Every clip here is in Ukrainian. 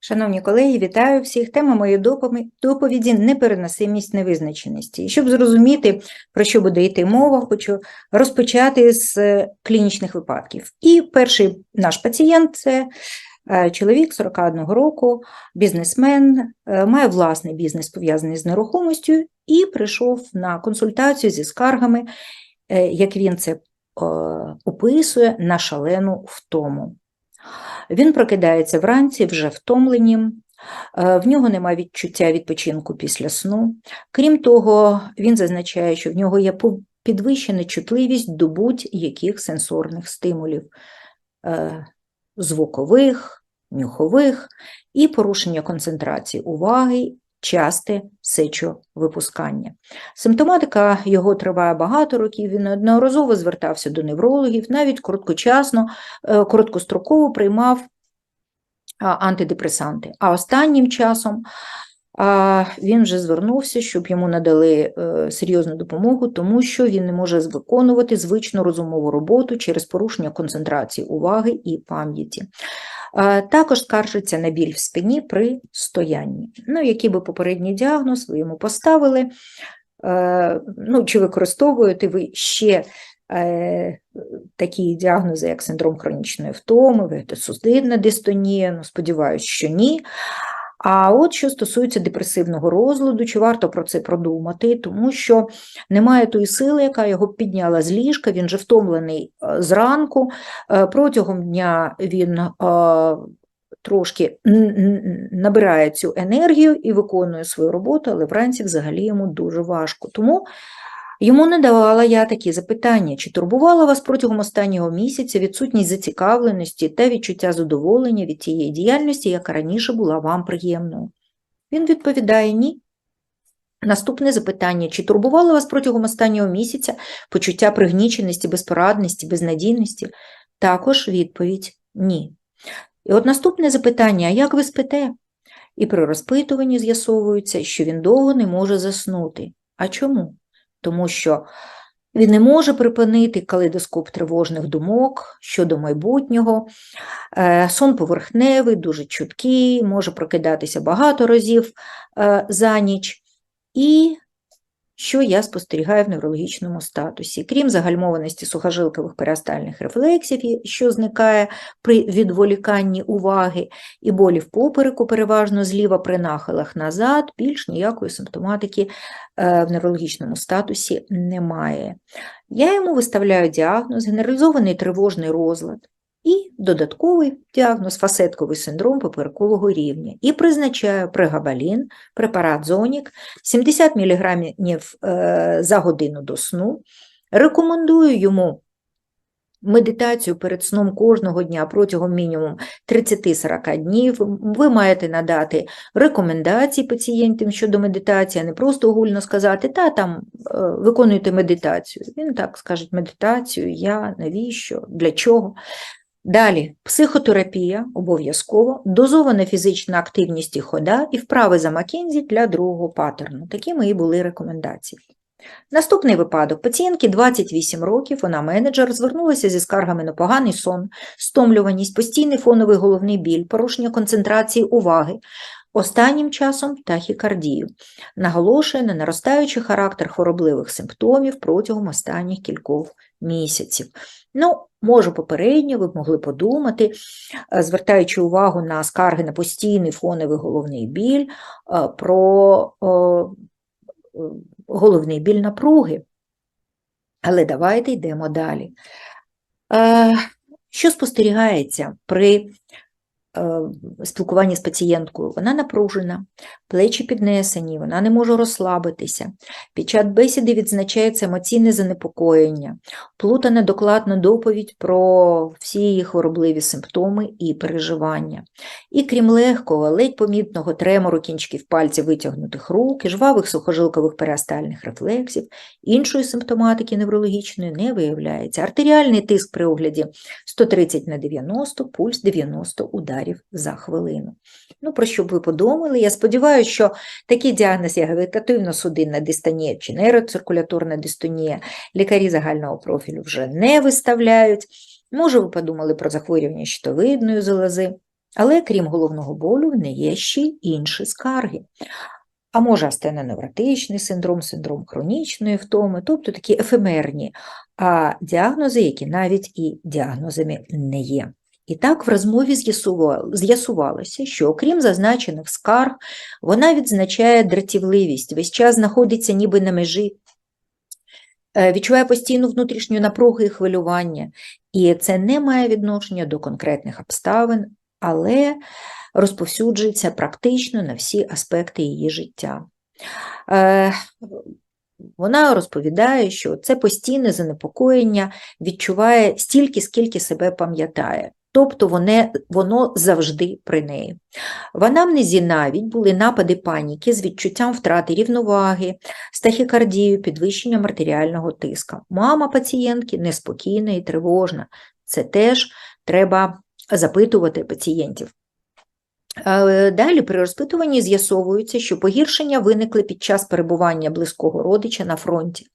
Шановні колеги, вітаю всіх. Тема моєї доповіді непереносимість невизначеності. І щоб зрозуміти, про що буде йти мова, хочу розпочати з е, клінічних випадків. І перший наш пацієнт це е, чоловік 41 року, бізнесмен, е, має власний бізнес пов'язаний з нерухомістю і прийшов на консультацію зі скаргами, як він це описує, на шалену втому. Він прокидається вранці вже втомленім, е, в нього немає відчуття відпочинку після сну. Крім того, він зазначає, що в нього є підвищена чутливість до будь-яких сенсорних стимулів е, звукових, нюхових і порушення концентрації уваги, часте сечовипускання. Симптоматика його триває багато років, він неодноразово звертався до неврологів, навіть короткочасно е, короткостроково приймав антидепресанти. А останнім часом він вже звернувся, щоб йому надали е, серйозну допомогу, тому що він не може виконувати звичну розумову роботу через порушення концентрації уваги і пам'яті. А, Також скаржиться на біль в спині при стоянні. Ну, який би попередній діагноз ви йому поставили, е, ну, чи використовуєте ви ще е, такі діагнози, як синдром хронічної втоми, вегетосудинна дистонія, ну, сподіваюся, що ні. А от що стосується депресивного розладу, чи варто про це продумати, тому що немає тої сили, яка його підняла з ліжка, він же втомлений е, зранку, е, протягом дня він е, трошки набирає цю енергію і виконує свою роботу, але вранці взагалі йому дуже важко. Тому Йому не давала я такі запитання, чи турбувала вас протягом останнього місяця відсутність зацікавленості та відчуття задоволення від тієї діяльності, яка раніше була вам приємною? Він відповідає ні. Наступне запитання, чи турбувало вас протягом останнього місяця почуття пригніченості, безпорадності, безнадійності? Також відповідь ні. І от наступне запитання, а як ви спите? І при розпитуванні з'ясовується, що він довго не може заснути. А чому? Тому що він не може припинити калейдоскоп тривожних думок щодо майбутнього. Е, Сон поверхневий, дуже чуткий, може прокидатися багато разів е, за ніч. І що я спостерігаю в неврологічному статусі? Крім загальмованості сухожилкових періастальних рефлексів, що зникає при відволіканні уваги, і болі в попереку, переважно зліва при нахилах назад, більш ніякої симптоматики е, в неврологічному статусі немає. Я йому виставляю діагноз генералізований тривожний розлад і додатковий діагноз фасетковий синдром поперекового рівня і призначаю прегабалін, препарат Зонік, 70 мг е, за годину до сну. Рекомендую йому медитацію перед сном кожного дня протягом мінімум 30-40 днів. Ви маєте надати рекомендації пацієнтам щодо медитації, а не просто огульно сказати, та там е, виконуйте медитацію. Він так скаже, медитацію, я, навіщо, для чого. Далі, психотерапія. Обов'язково, дозована фізична активність і хода. І вправи за Маккензі для другого паттерну. Такі мої були рекомендації. Наступний випадок. Пацієнтки 28 років, вона менеджер, звернулася зі скаргами на поганий сон, стомлюваність, постійний фоновий головний біль, порушення концентрації уваги, останнім часом тахікардію. Наголошує на наростаючий характер хворобливих симптомів протягом останніх кількох місяців. Ну, можу попередньо ви б могли подумати, е, звертаючи увагу на скарги на постійний фоновий головний біль, е, про е, головний біль напруги. Але давайте йдемо далі. Що спостерігається при спілкуванні з пацієнткою? Вона напружена, плечі піднесені, вона не може розслабитися. Під час бесіди відзначається емоційне занепокоєння, плутана докладна доповідь про всі її хворобливі симптоми і переживання. І крім легкого, ледь помітного тремору кінчиків пальців витягнутих рук і жвавих сухожилкових періастальних рефлексів, іншої симптоматики неврологічної не виявляється. Артеріальний тиск при огляді 130 на 90, пульс 90 ударів за хвилину. Ну, про що б ви подумали? Я сподіваюся, що такий діагноз, як вегетативно-судинна дистонія чи нейроциркуляторна дистонія, лікарі загального профілю вже не виставляють. Може, ви подумали про захворювання щитовидної залози. Але крім головного болю, в неї є ще інші скарги. А може астеноневротичний синдром, синдром хронічної втоми, тобто такі ефемерні а діагнози, які навіть і діагнозами не є. І так в розмові з'ясувалося, що окрім зазначених скарг, вона відзначає дратівливість, весь час знаходиться ніби на межі, е, відчуває постійну внутрішню напругу і хвилювання, і це не має відношення до конкретних обставин, але розповсюджується практично на всі аспекти її життя. Е, вона розповідає, що це постійне занепокоєння відчуває стільки, скільки себе пам'ятає. Тобто воно, воно завжди при неї. В анамнезі навіть були напади паніки з відчуттям втрати рівноваги, з тахікардією, підвищенням артеріального тиска. Мама пацієнтки неспокійна і тривожна. Це теж треба запитувати пацієнтів. Е, далі при розпитуванні з'ясовується, що погіршення виникли під час перебування близького родича на фронті.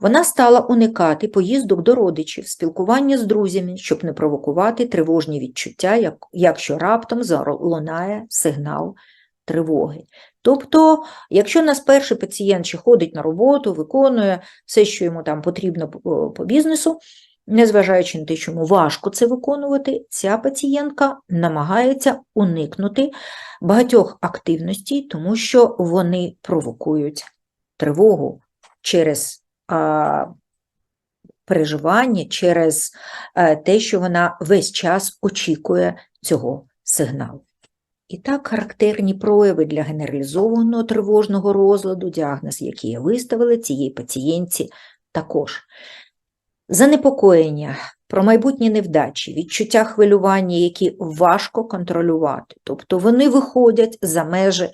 Вона стала уникати поїздок до родичів, спілкування з друзями, щоб не провокувати тривожні відчуття, якщо раптом залунає сигнал тривоги. Тобто, якщо нас перший пацієнт ще ходить на роботу, виконує все, що йому там потрібно по бізнесу, Незважаючи на те, що йому важко це виконувати, ця пацієнтка намагається уникнути багатьох активностей, тому що вони провокують тривогу через а, переживання, через е, те, що вона весь час очікує цього сигналу. І так, характерні прояви для генералізованого тривожного розладу, діагноз, який виставили цієї пацієнтці, також. Занепокоєння про майбутні невдачі, відчуття хвилювання, які важко контролювати. Тобто вони виходять за межі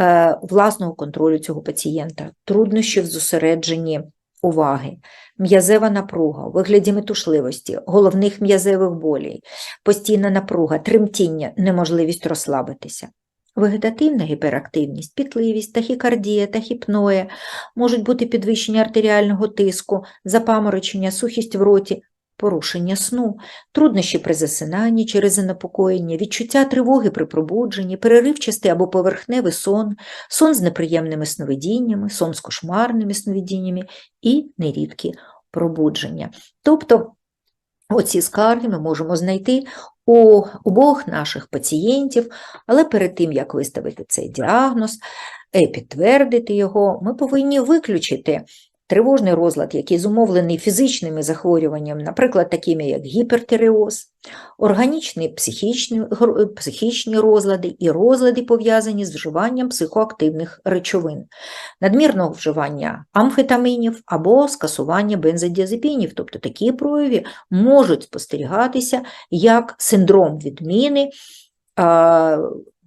е, власного контролю цього пацієнта, труднощі в зосередженні уваги, м'язева напруга вигляді метушливості, головних м'язевих болей, постійна напруга, тремтіння, неможливість розслабитися. Вегетативна гіперактивність, пітливість, тахікардія, тахіпноя, можуть бути підвищення артеріального тиску, запаморочення, сухість в роті, порушення сну, труднощі при засинанні через занепокоєння, відчуття тривоги при пробудженні, переривчастий або поверхневий сон, сон з неприємними сновидіннями, сон з кошмарними сновидіннями і нерідкі пробудження. Тобто Оці скарги ми можемо знайти у обох наших пацієнтів, але перед тим, як виставити цей діагноз, і підтвердити його, ми повинні виключити Тривожний розлад, який зумовлений фізичними захворюваннями, наприклад, такими як гіпертиреоз, органічні психічні, психічні розлади і розлади, пов'язані з вживанням психоактивних речовин, надмірного вживання амфетамінів або скасування бензодіазепінів, тобто такі прояви можуть спостерігатися як синдром відміни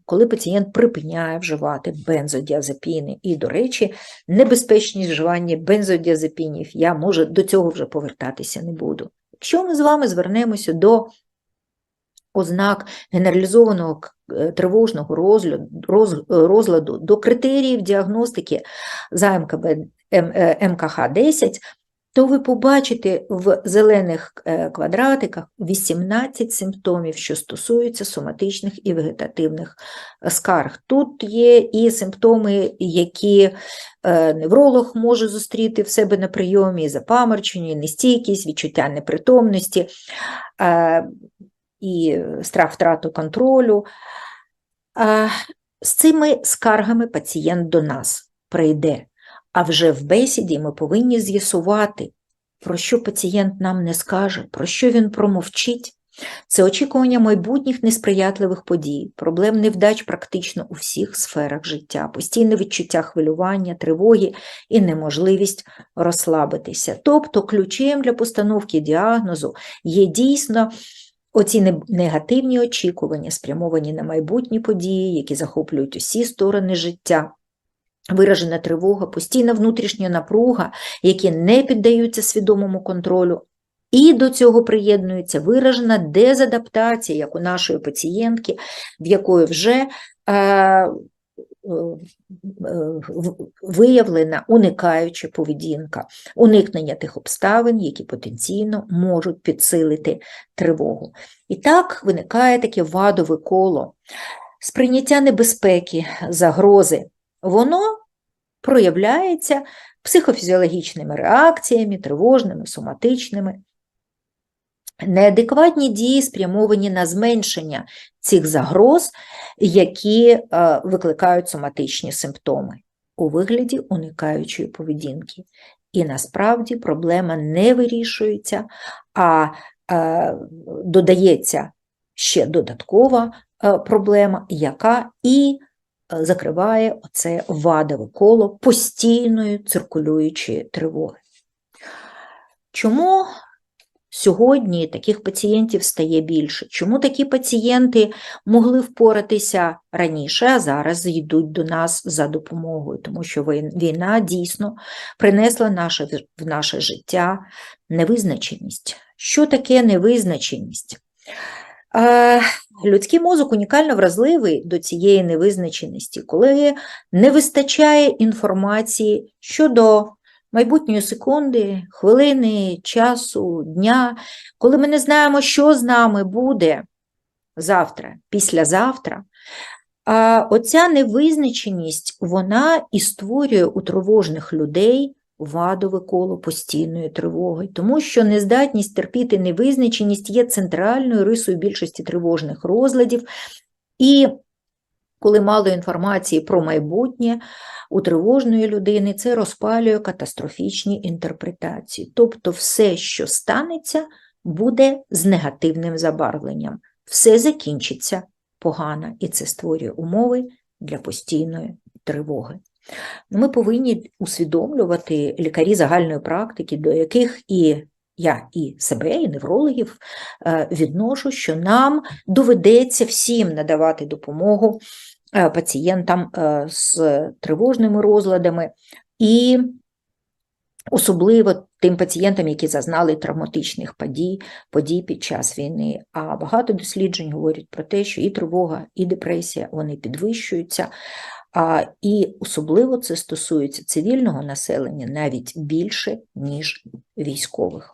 коли пацієнт припиняє вживати бензодіазепіни. І, до речі, небезпечність вживання бензодіазепінів, я може до цього вже повертатися не буду. Якщо ми з вами звернемося до ознак генералізованого е, тривожного розладу, розладу до критеріїв діагностики за МКБ МКХ-10, то ви побачите в зелених е, квадратиках 18 симптомів, що стосуються соматичних і вегетативних е, скарг. Тут є і симптоми, які е, невролог може зустріти в себе на прийомі, і запаморчення, нестійкість, відчуття непритомності, і страх втрату контролю. З цими скаргами пацієнт до нас прийде. А вже в бесіді ми повинні з'ясувати, про що пацієнт нам не скаже, про що він промовчить. Це очікування майбутніх несприятливих подій, проблем невдач практично у всіх сферах життя, постійне відчуття хвилювання, тривоги і неможливість розслабитися. Тобто ключем для постановки діагнозу є дійсно оці негативні очікування, спрямовані на майбутні події, які захоплюють усі сторони життя. Виражена тривога, постійна внутрішня напруга, які не піддаються свідомому контролю, і до цього приєднується виражена дезадаптація, як у нашої пацієнтки, в якої вже е, в- виявлена уникаюча поведінка, уникнення тих обставин, які потенційно можуть підсилити тривогу. І так виникає таке вадове коло. Сприйняття небезпеки, загрози, воно проявляється психофізіологічними реакціями, тривожними, соматичними. Неадекватні дії спрямовані на зменшення цих загроз, які е, викликають соматичні симптоми у вигляді уникаючої поведінки. І насправді проблема не вирішується, а е, додається ще додаткова е, проблема, яка і закриває оце вадове коло постійної циркулюючої тривоги. Чому сьогодні таких пацієнтів стає більше? Чому такі пацієнти могли впоратися раніше, а зараз йдуть до нас за допомогою? Тому що війна дійсно принесла наше, в наше життя невизначеність. Що таке невизначеність? Е, Людський мозок унікально вразливий до цієї невизначеності, коли не вистачає інформації щодо майбутньої секунди, хвилини, часу, дня, коли ми не знаємо, що з нами буде завтра, післязавтра. А оця невизначеність, вона і створює у тривожних людей вадове коло постійної тривоги, тому що нездатність терпіти невизначеність є центральною рисою більшості тривожних розладів. І коли мало інформації про майбутнє, у тривожної людини це розпалює катастрофічні інтерпретації. Тобто все, що станеться, буде з негативним забарвленням. Все закінчиться погано, і це створює умови для постійної тривоги. Ми повинні усвідомлювати лікарі загальної практики, до яких і я і себе, і неврологів е, відношу, що нам доведеться всім надавати допомогу е, пацієнтам е, з тривожними розладами і особливо тим пацієнтам, які зазнали травматичних подій, подій під час війни. А багато досліджень говорять про те, що і тривога, і депресія вони підвищуються. І особливо це стосується цивільного населення навіть більше, ніж військових.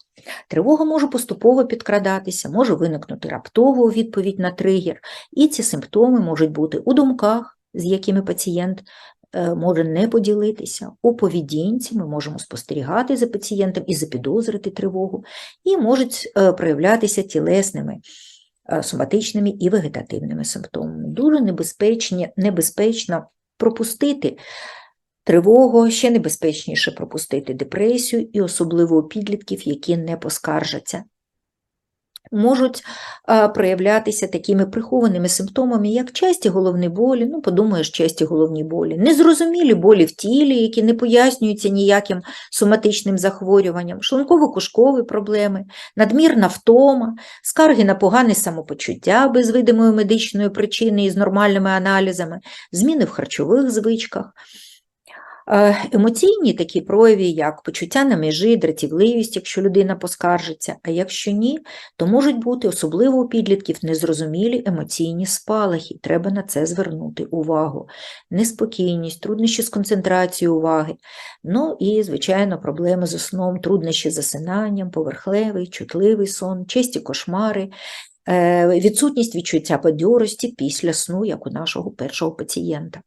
Тривога може поступово підкрадатися, може виникнути раптово відповідь на тригер, і ці симптоми можуть бути у думках, з якими пацієнт е, може не поділитися, у поведінці ми можемо спостерігати за пацієнтом і запідозрити тривогу, і можуть е, проявлятися тілесними е, соматичними і вегетативними симптомами. Дуже небезпечно пропустити тривогу, ще небезпечніше пропустити депресію, і особливо у підлітків, які не поскаржаться. Можуть а, проявлятися такими прихованими симптомами, як часті головні болі, ну, подумаєш, часті головні болі, незрозумілі болі в тілі, які не пояснюються ніяким соматичним захворюванням, шлунково-кушкові проблеми, надмірна втома, скарги на погане самопочуття без видимої медичної причини і з нормальними аналізами, зміни в харчових звичках. Е, Емоційні такі прояви, як почуття на межі, дратівливість, якщо людина поскаржиться, а якщо ні, то можуть бути особливо у підлітків незрозумілі емоційні спалахи, треба на це звернути увагу. Неспокійність, труднощі з концентрацією уваги, ну і, звичайно, проблеми з сном, труднощі з засинанням, поверхлевий, чутливий сон, часті кошмари, е, відсутність відчуття бадьорості після сну, як у нашого першого пацієнта.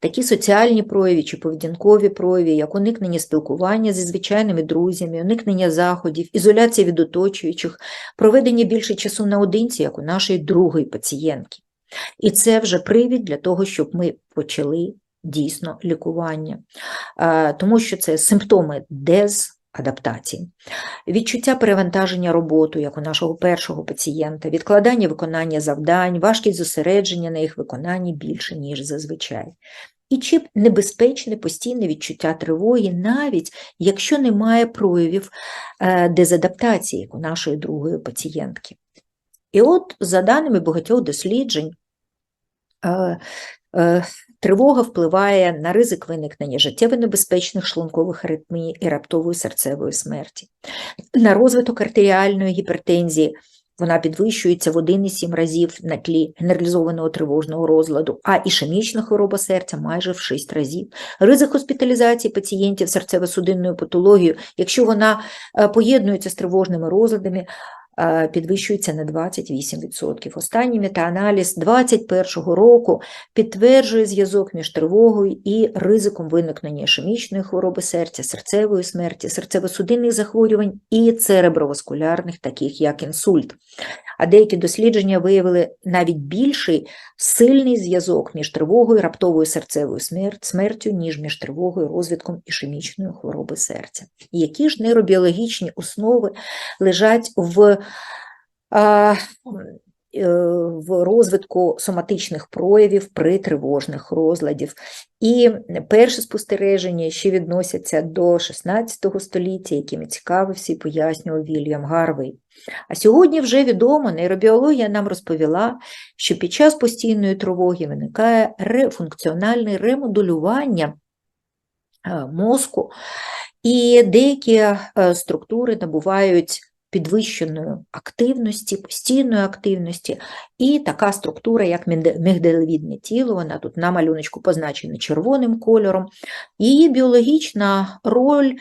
Такі соціальні прояви чи поведінкові прояви, як уникнення спілкування зі звичайними друзями, уникнення заходів, ізоляція від оточуючих, проведення більше часу наодинці, як у нашої другої пацієнтки. І це вже привід для того, щоб ми почали дійсно лікування, тому що це симптоми дезадаптації. Відчуття перевантаження роботою, як у нашого першого пацієнта, відкладання виконання завдань, важкість зосередження на їх виконанні більше, ніж зазвичай. І чи небезпечне постійне відчуття тривоги, навіть якщо немає проявів е, дезадаптації, як у нашої другої пацієнтки. І от, за даними багатьох досліджень, е, е, Тривога впливає на ризик виникнення життєво небезпечних шлункових аритмій і раптової серцевої смерті, на розвиток артеріальної гіпертензії, вона підвищується в 1,7 разів на тлі генералізованого тривожного розладу, а ішемічна хвороба серця майже в 6 разів. Ризик госпіталізації пацієнтів серцево-судинною патологією, якщо вона е, поєднується з тривожними розладами, підвищується на 28%. Останній метааналіз 2021 року підтверджує зв'язок між тривогою і ризиком виникнення ішемічної хвороби серця, серцевої смерті, серцево-судинних захворювань і цереброваскулярних, таких як інсульт. А деякі дослідження виявили навіть більший сильний зв'язок між тривогою, раптовою серцевою смертю, ніж між тривогою, розвитком ішемічної хвороби серця. Які ж нейробіологічні основи лежать в в розвитку соматичних проявів при тривожних розладів. І перші спостереження ще відносяться до 16 століття, якими цікавився і пояснював Вільям Гарвей. А сьогодні вже відомо, нейробіологія нам розповіла, що під час постійної тривоги виникає функціональне ремодулювання е, мозку, і деякі е, структури набувають підвищеної активності, постійної активності, і така структура, як мігдалевідне тіло, вона тут на малюночку позначена червоним кольором, її біологічна роль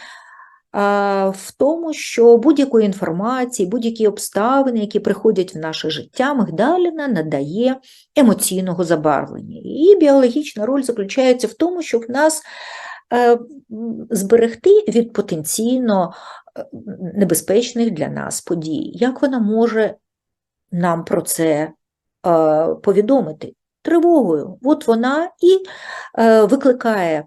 в тому, що будь-якої інформації, будь-які обставини, які приходять в наше життя, мигдаліна надає емоційного забарвлення. Її біологічна роль заключається в тому, щоб нас е, зберегти від потенційно небезпечних для нас подій. Як вона може нам про це е, повідомити? Тривогою. От вона і викликає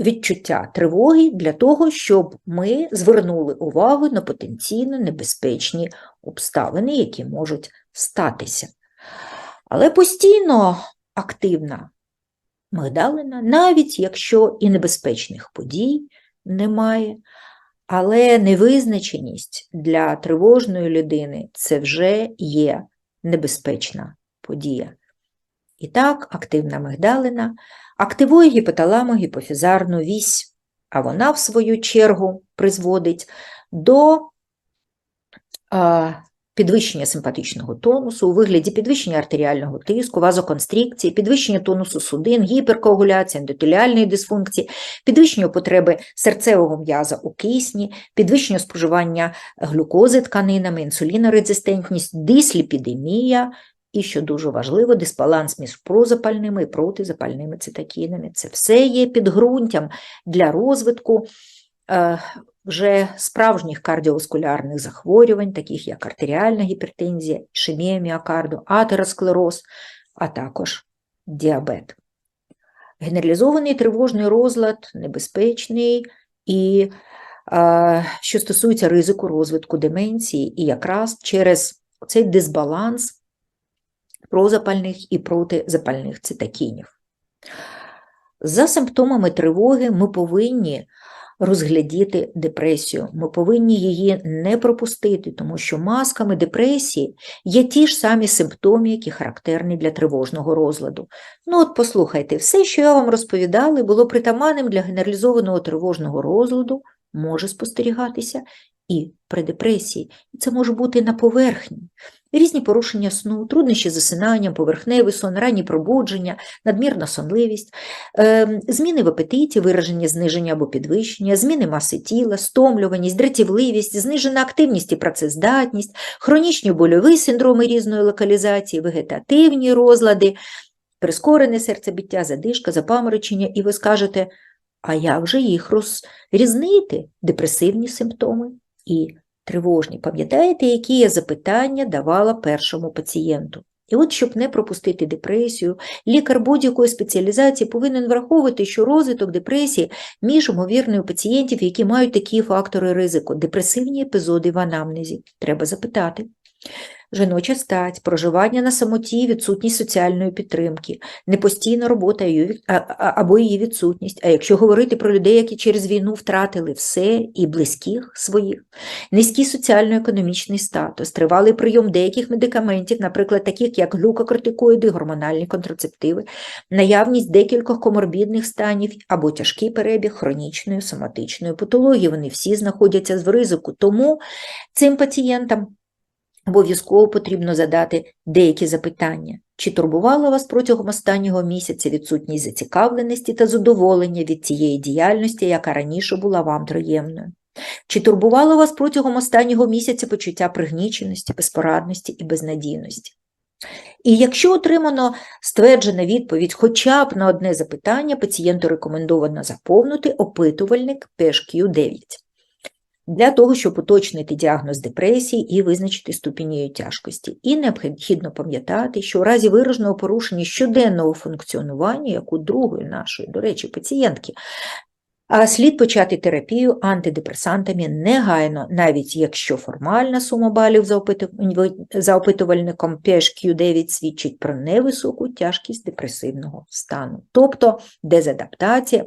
відчуття тривоги для того, щоб ми звернули увагу на потенційно небезпечні обставини, які можуть статися. Але постійно активна мигдалина, навіть якщо і небезпечних подій немає, але невизначеність для тривожної людини це вже є небезпечна подія. І так, активна мигдалина активує гіпоталамо-гіпофізарну вісь, а вона, в свою чергу, призводить до підвищення симпатичного тонусу у вигляді підвищення артеріального тиску, вазоконстрикції, підвищення тонусу судин, гіперкоагуляції, ендотеліальної дисфункції, підвищення потреби серцевого м'яза у кисні, підвищення споживання глюкози тканинами, інсулінорезистентність, дисліпідемія, і, що дуже важливо, дисбаланс між прозапальними і протизапальними цитокінами. Це все є підґрунтям для розвитку е, вже справжніх кардіоваскулярних захворювань, таких як артеріальна гіпертензія, ішемія міокарду, атеросклероз, а також діабет. Генералізований тривожний розлад небезпечний і е, що стосується ризику розвитку деменції, і якраз через цей дисбаланс прозапальних і протизапальних цитокінів. За симптомами тривоги ми повинні розглядіти депресію, ми повинні її не пропустити, тому що масками депресії є ті ж самі симптоми, які характерні для тривожного розладу. Ну от послухайте, все, що я вам розповідала, було притаманним для генералізованого тривожного розладу, може спостерігатися і при депресії. І це може бути на поверхні. Різні порушення сну, труднощі з засинанням, поверхневий сон, ранні пробудження, надмірна сонливість, ем, зміни в апетиті, вираження зниження або підвищення, зміни маси тіла, стомлюваність, дратівливість, знижена активність і працездатність, хронічні больові синдроми різної локалізації, вегетативні розлади, прискорене серцебиття, задишка, запаморочення, і ви скажете, а як же їх розрізнити? Депресивні симптоми і тривожні. Пам'ятаєте, які я запитання давала першому пацієнту? І от, щоб не пропустити депресію, лікар будь-якої спеціалізації повинен враховувати, що розвиток депресії між ймовірною пацієнтів, які мають такі фактори ризику, депресивні епізоди в анамнезі. Треба запитати жіноча стать, проживання на самоті, відсутність соціальної підтримки, непостійна робота або її відсутність. А якщо говорити про людей, які через війну втратили все і близьких своїх, низький соціально-економічний статус, тривалий прийом деяких медикаментів, наприклад, таких як глюкокортикоїди, гормональні контрацептиви, наявність декількох коморбідних станів або тяжкий перебіг хронічної соматичної патології, вони всі знаходяться в ризику. Тому цим пацієнтам обов'язково потрібно задати деякі запитання. Чи турбувала вас протягом останнього місяця відсутність зацікавленості та задоволення від тієї діяльності, яка раніше була вам приємною? Чи турбувало вас протягом останнього місяця почуття пригніченості, безпорадності і безнадійності? І якщо отримано стверджена відповідь хоча б на одне запитання, пацієнту рекомендовано заповнити опитувальник PHQ-9 для того, щоб уточнити діагноз депресії і визначити ступінь її тяжкості. І необхідно пам'ятати, що у разі вираженого порушення щоденного функціонування, як у другої нашої, до речі, пацієнтки, а слід почати терапію антидепресантами негайно, навіть якщо формальна сума балів за опитувальником за опитувальником PHQ-9 свідчить про невисоку тяжкість депресивного стану, тобто дезадаптація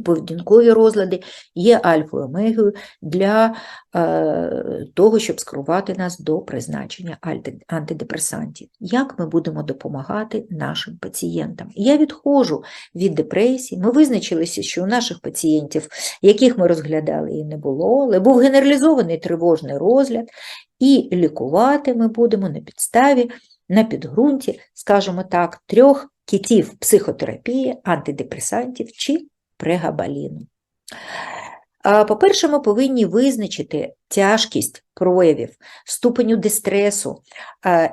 поведінкові розлади є альфою омегою для е, того, щоб скерувати нас до призначення антидепресантів. Як ми будемо допомагати нашим пацієнтам? Я відходжу від депресії. Ми визначилися, що у наших пацієнтів, яких ми розглядали, і не було, але був генералізований тривожний розгляд, і лікувати ми будемо на підставі, на підґрунті, скажімо так, трьох китів психотерапії, антидепресантів чи прегабаліну. По-перше, ми повинні визначити тяжкість проявів, ступеню дистресу,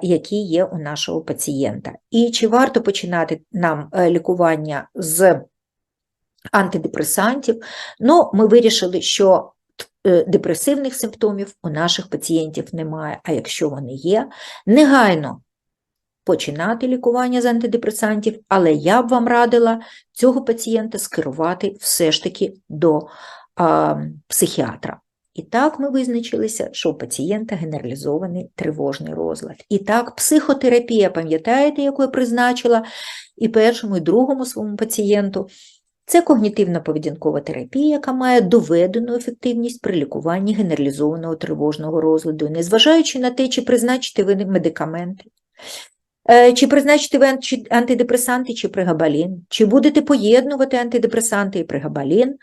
який є у нашого пацієнта. І чи варто починати нам е, лікування з антидепресантів? Ну, ми вирішили, що е, депресивних симптомів у наших пацієнтів немає, а якщо вони є, негайно починати лікування з антидепресантів, але я б вам радила цього пацієнта скерувати все ж таки до а, психіатра. І так ми визначилися, що у пацієнта генералізований тривожний розлад. І так, психотерапія, пам'ятаєте, яку я призначила і першому, і другому своєму пацієнту. Це когнітивно-поведінкова терапія, яка має доведену ефективність при лікуванні генералізованого тривожного розладу, незважаючи на те, чи призначити ви медикаменти, чи призначите ви антидепресанти чи пригабалін, чи будете поєднувати антидепресанти і пригабалін,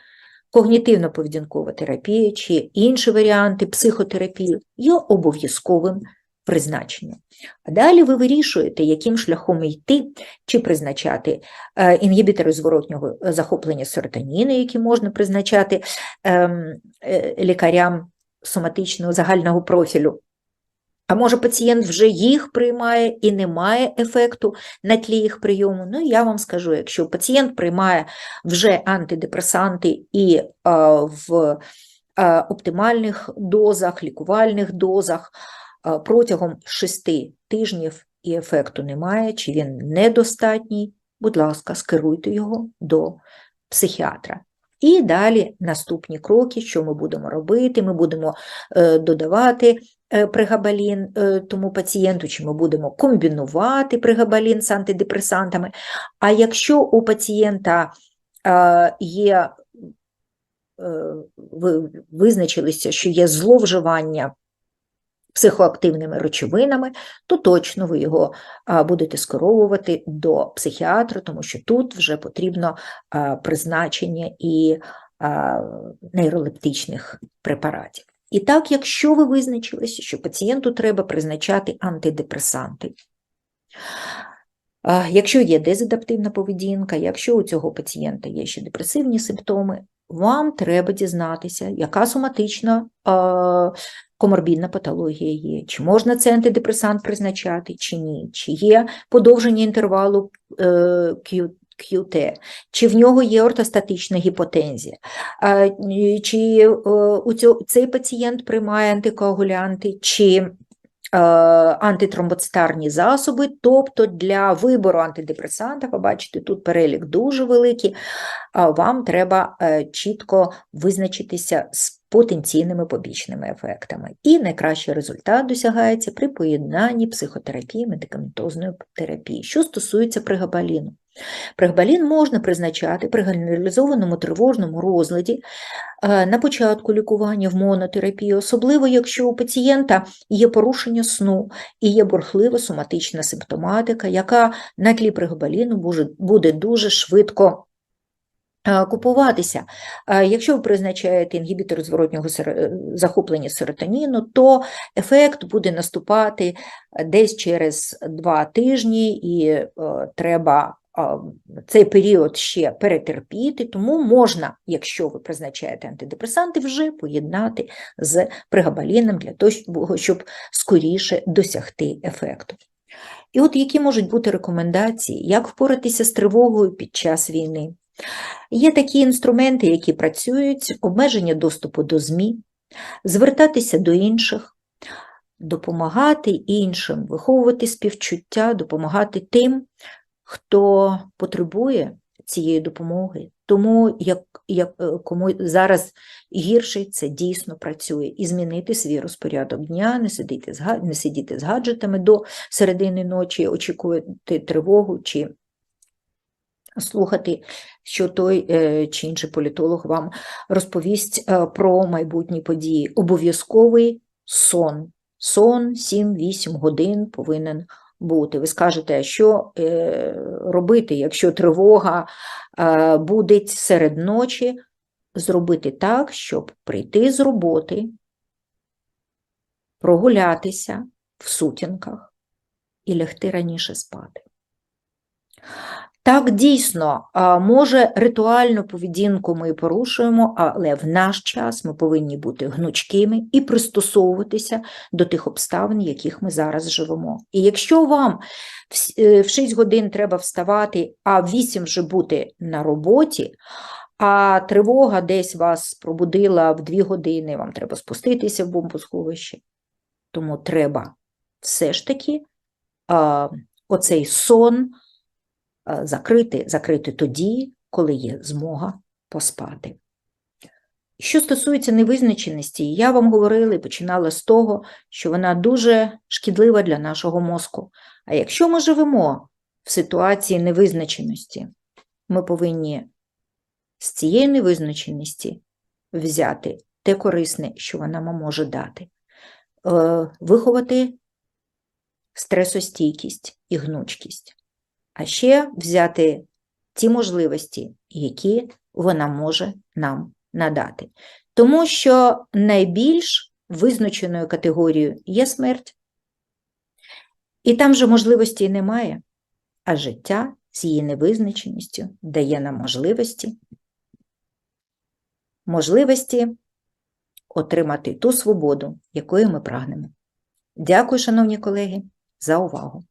когнітивно-поведінкова терапія чи інші варіанти психотерапії є обов'язковим призначенням. А далі ви вирішуєте, яким шляхом йти, чи призначати е, інгібітори зворотнього захоплення серотоніну, які можна призначати ем, е, лікарям соматичного загального профілю. А може, пацієнт вже їх приймає і не має ефекту на тлі їх прийому. Ну, я вам скажу, якщо пацієнт приймає вже антидепресанти і а, в а, оптимальних дозах, лікувальних дозах а, протягом 6 тижнів і ефекту немає, чи він недостатній, будь ласка, скеруйте його до психіатра. І далі наступні кроки, що ми будемо робити, ми будемо е, додавати Е, пригабалін е, тому пацієнту, чи ми будемо комбінувати пригабалін з антидепресантами. А якщо у пацієнта е, є, ви визначилися, що є зловживання психоактивними речовинами, то точно ви його будете скеровувати до психіатра, тому що тут вже потрібно призначення і нейролептичних препаратів. І так, якщо ви визначилися, що пацієнту треба призначати антидепресанти, якщо є дезадаптивна поведінка, якщо у цього пацієнта є ще депресивні симптоми, вам треба дізнатися, яка соматична коморбідна патологія є, чи можна цей антидепресант призначати, чи ні, чи є подовження інтервалу е, QT, чи в нього є ортостатична гіпотензія, чи е, у цей пацієнт приймає антикоагулянти, чи е, антитромбоцитарні засоби, тобто для вибору антидепресанта, ви бачите, тут перелік дуже великий, вам треба е, чітко визначитися з потенційними побічними ефектами. І найкращий результат досягається при поєднанні психотерапії, медикаментозної терапії, що стосується пригабаліну. Пригбалін можна призначати при генералізованому тривожному розладі е, на початку лікування в монотерапії, особливо якщо у пацієнта є порушення сну і є бурхлива соматична симптоматика, яка на тлі пригбаліну буде дуже швидко е, купуватися. Е, Якщо ви призначаєте інгібітор зворотнього захоплення серотоніну, то ефект буде наступати десь через два тижні, і треба цей період ще перетерпіти, тому можна, якщо ви призначаєте антидепресанти, вже поєднати з пригабаліном для того, щоб скоріше досягти ефекту. І от які можуть бути рекомендації, як впоратися з тривогою під час війни? Є такі інструменти, які працюють, обмеження доступу до ЗМІ, звертатися до інших, допомагати іншим, виховувати співчуття, допомагати тим, хто потребує цієї допомоги. Тому як, як е, кому зараз гірше це дійсно працює. І змінити свій розпорядок дня, не сидіти з, не сидіти з гаджетами до середини ночі, очікувати тривогу чи слухати, що той е, чи інший політолог вам розповість е, про майбутні події. Обов'язковий сон. Сон 7-8 годин повинен бути. Ви скажете, що е, робити, якщо тривога е, буде серед ночі, зробити так, щоб прийти з роботи, прогулятися в сутінках і лягти раніше спати. Так, дійсно, може, ритуальну поведінку ми порушуємо, але в наш час ми повинні бути гнучкими і пристосовуватися до тих обставин, в яких ми зараз живемо. І якщо вам в с- е, в 6 годин треба вставати, а в 8 вже бути на роботі, а тривога десь вас пробудила в 2 години, вам треба спуститися в бомбосховище, тому треба все ж таки оцей сон закрити, закрити тоді, коли є змога поспати. Що стосується невизначеності, я вам говорила і починала з того, що вона дуже шкідлива для нашого мозку. А якщо ми живемо в ситуації невизначеності, ми повинні з цієї невизначеності взяти те корисне, що вона нам може дати, Е, виховати стресостійкість і гнучкість а ще взяти ті можливості, які вона може нам надати. Тому що найбільш визначеною категорією є смерть, і там же можливості немає, а життя з її невизначеністю дає нам можливості, можливості отримати ту свободу, якої ми прагнемо. Дякую, шановні колеги, за увагу!